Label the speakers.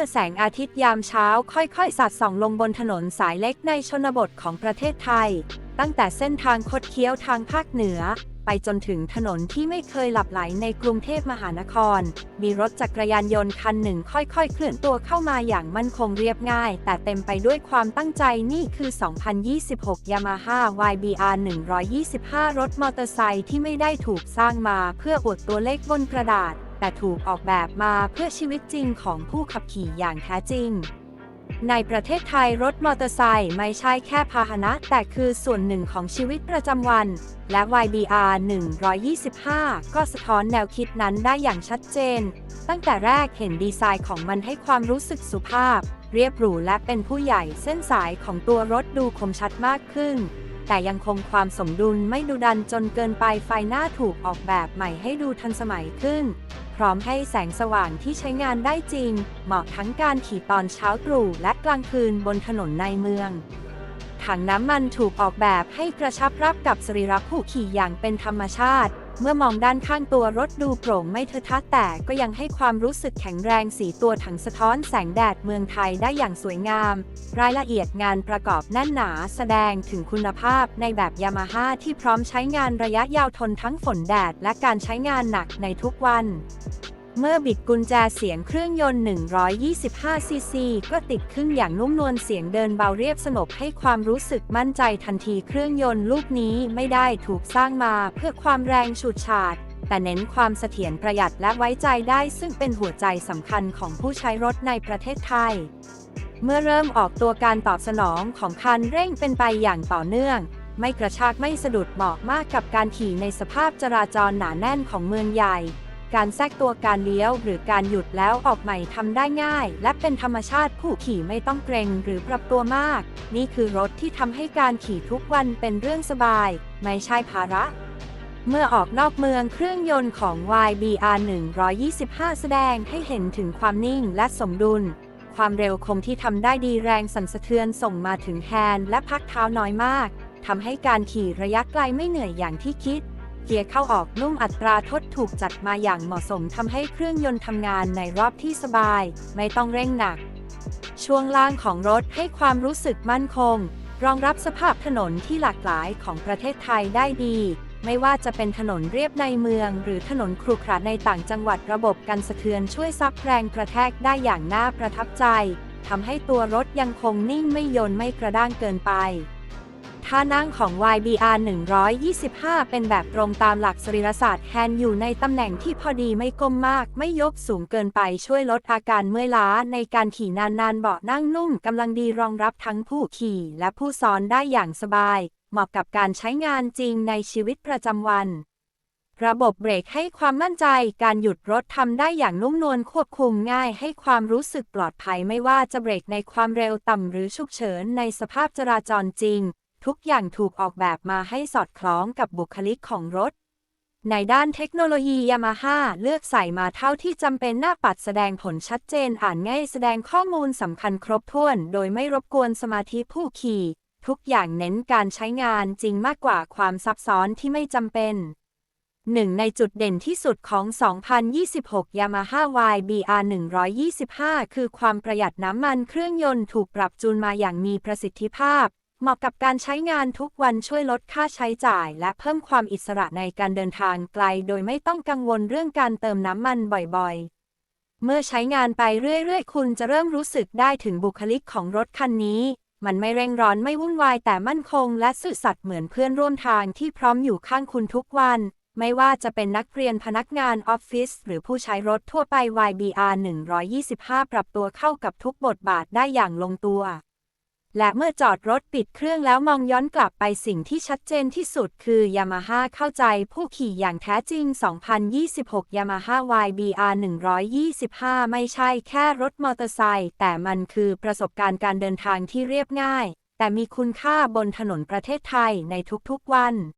Speaker 1: มื่อแสงอาทิตย์ยามเช้าค่อยๆสัดส่องลงบนถนนสายเล็กในชนบทของประเทศไทย ตั้งแต่เส้นทางคดเคี้ยวทางภาคเหนือ ไปจนถึงถนนที่ไม่เคยหลับไหลในกรุงเทพมหานคร มีรถจักรยานยนต์คันหนึ่งค่อยๆ เคลื่อนตัวเข้ามาอย่างมั่นคงเรียบง่าย แต่เต็มไปด้วยความตั้งใจนี่คือ 2026 Yamaha YBR 125 รถมอเตอร์ไซค์ที่ไม่ได้ถูกสร้างมาเพื่ออวดตัวเลขบนกระดาษ แต่ถูกออกแบบมาเพื่อชีวิตจริงของผู้ขับขี่อย่างแท้จริง ในประเทศไทยรถมอเตอร์ไซค์ไม่ใช่แค่พาหนะ แต่คือส่วนหนึ่งของชีวิตประจำวัน และ YBR 125 ก็สะท้อนแนวคิดนั้นได้อย่างชัดเจน ตั้งแต่แรกเห็นดีไซน์ของมันให้ความรู้สึกสุภาพ เรียบหรูและเป็นผู้ใหญ่เส้นสายของตัวรถดูคมชัดมากขึ้นแต่ยังคงความสมดุลไม่ดุดันจนเกินไปไฟหน้าถูกออกแบบใหม่ให้ดูทันสมัยขึ้น พร้อมให้แสงสว่างที่ใช้งานได้จริง เหมาะทั้งการขี่ตอนเช้าตรู่และกลางคืนบนถนนในเมือง ถังน้ำมันถูกออกแบบให้กระชับรับกับสรีระผู้ขี่อย่างเป็นธรรมชาติ เมื่อมองด้านข้างตัวรถดูโปร่งไม่เทอะทะแต่ก็ยังให้ความรู้สึกแข็งแรงสีตัวถังสะท้อนแสงแดดเมืองไทยได้อย่างสวยงาม รายละเอียดงานประกอบแน่นหนาแสดงถึงคุณภาพในแบบยามาฮ่าที่พร้อมใช้งานระยะยาวทนทั้งฝนแดดและการใช้งานหนักในทุกวัน เมื่อบิดกุญแจเสียงเครื่องยนต์ 125 ซีซีก็ติดขึ้นอย่างนุ่มนวลเสียงเดินเบาเรียบสงบให้ความรู้สึกมั่นใจทันทีเครื่องยนต์ลูกนี้ไม่ได้ถูกสร้างมาเพื่อความแรงฉูดฉาด แต่เน้นความเสถียรประหยัดและไว้ใจได้ซึ่งเป็นหัวใจสำคัญของผู้ใช้รถในประเทศไทย เมื่อเริ่มออกตัวการตอบสนองของคันเร่งเป็นไปอย่างต่อเนื่องไม่กระชากไม่สะดุดเหมาะมากกับการขี่ในสภาพจราจรหนาแน่นของเมืองใหญ่ การแทรกตัวการเลี้ยวหรือการหยุดแล้วออกใหม่ทำได้ง่าย และเป็นธรรมชาติผู้ขี่ไม่ต้องเกรงหรือปรับตัวมาก นี่คือรถที่ทำให้การขี่ทุกวันเป็นเรื่องสบาย ไม่ใช่ภาระเมื่อออกนอกเมืองเครื่องยนต์ของ YBR 125 แสดงให้เห็นถึงความนิ่งและสมดุล ความเร็วคมที่ทำได้ดีแรงสั่นสะเทือนส่งมาถึงแฮนด์และพักเท้าน้อยมาก ทำให้การขี่ระยะไกลไม่เหนื่อยอย่างที่คิด เกียร์เข้าออกนุ่มอัตราทดถูกจัดมาอย่างเหมาะสมทำให้เครื่องยนต์ทำงานในรอบที่สบาย ไม่ต้องเร่งหนัก ช่วงล่างของรถให้ความรู้สึกมั่นคง รองรับสภาพถนนที่หลากหลายของประเทศไทยได้ดี ไม่ว่าจะเป็นถนนเรียบในเมือง หรือถนนครุขระในต่างจังหวัดระบบกันสะเทือนช่วยซับแรงกระแทกได้อย่างน่าประทับใจทำให้ตัวรถยังคงนิ่งไม่โยนไม่กระด้างเกินไป ท่านั่งของ YBR 125 เป็นแบบตรงตามหลักสรีรศาสตร์แฮนด์อยู่ในตำแหน่งที่พอดีไม่ก้มมาก ไม่ยกสูงเกินไปช่วยลดอาการเมื่อยล้าในการขี่นานๆเบาะนั่งนุ่มกำลังดีรองรับทั้งผู้ขี่และผู้ซ้อนได้อย่างสบาย เหมาะกับการใช้งานจริงในชีวิตประจำวัน ระบบเบรกให้ความมั่นใจ การหยุดรถทำได้อย่างนุ่มนวลควบคุมง่ายให้ความรู้สึกปลอดภัยไม่ว่าจะเบรกในความเร็วต่ำหรือฉุกเฉินในสภาพจราจรจริง ทุกอย่างถูกออกแบบมาให้สอดคล้องกับบุคลิกของรถ ในด้านเทคโนโลยียามาฮ่าเลือกใส่มาเท่าที่จำเป็นหน้าปัดแสดงผลชัดเจนอ่านง่ายแสดงข้อมูลสำคัญครบถ้วน โดยไม่รบกวนสมาธิผู้ขี่ ทุกอย่างเน้นการใช้งานจริงมากกว่าความซับซ้อนที่ไม่จำเป็นหนึ่งในจุดเด่นที่สุดของ 2026 Yamaha YBR 125 คือความประหยัดน้ำมันเครื่องยนต์ถูกปรับจูนมาอย่างมีประสิทธิภาพ เหมาะกับการใช้งานทุกวันช่วยลดค่าใช้จ่าย และเพิ่มความอิสระในการเดินทางไกล โดยไม่ต้องกังวลเรื่องการเติมน้ำมันบ่อยๆ เมื่อใช้งานไปเรื่อยๆ คุณจะเริ่มรู้สึกได้ถึงบุคลิกของรถคันนี้ มันไม่เร่งร้อนไม่วุ่นวายแต่มั่นคง และสื่อสัตย์เหมือนเพื่อนร่วมทางที่พร้อมอยู่ข้างคุณทุกวัน ไม่ว่าจะเป็นนักเรียนพนักงานออฟฟิศหรือผู้ใช้รถทั่วไป YBR 125 ปรับตัวเข้ากับทุกบทบาทได้อย่างลงตัว และเมื่อจอดรถปิดเครื่องแล้วมองย้อนกลับไปสิ่งที่ชัดเจนที่สุดคือยามาฮ่าเข้าใจผู้ขี่อย่างแท้จริง 2026ยามาฮ่า YBR 125 ไม่ใช่แค่รถมอเตอร์ไซค์แต่มันคือประสบการณ์การเดินทางที่เรียบง่าย แต่มีคุณค่าบนถนนประเทศไทยในทุกๆวัน